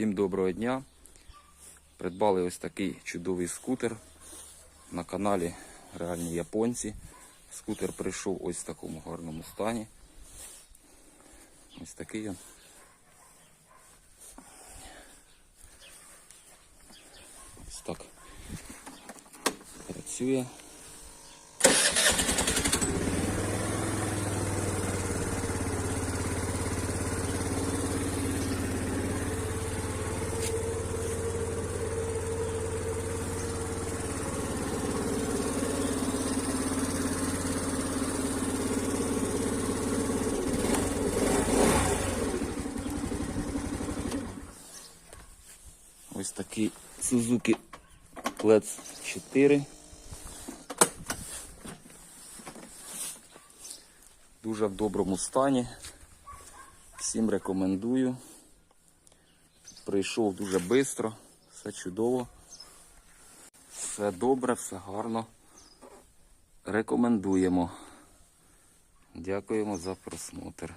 Всім доброго дня. Придбали ось такий чудовий скутер на каналі Реальні Японці. Скутер прийшов ось в такому гарному стані. Ось такий він. Ось так працює. Ось такий Suzuki Plets 4. Дуже в доброму стані. Всім рекомендую. Прийшов дуже швидко, все чудово. Все добре, все гарно. Рекомендуємо. Дякуємо за просмотр.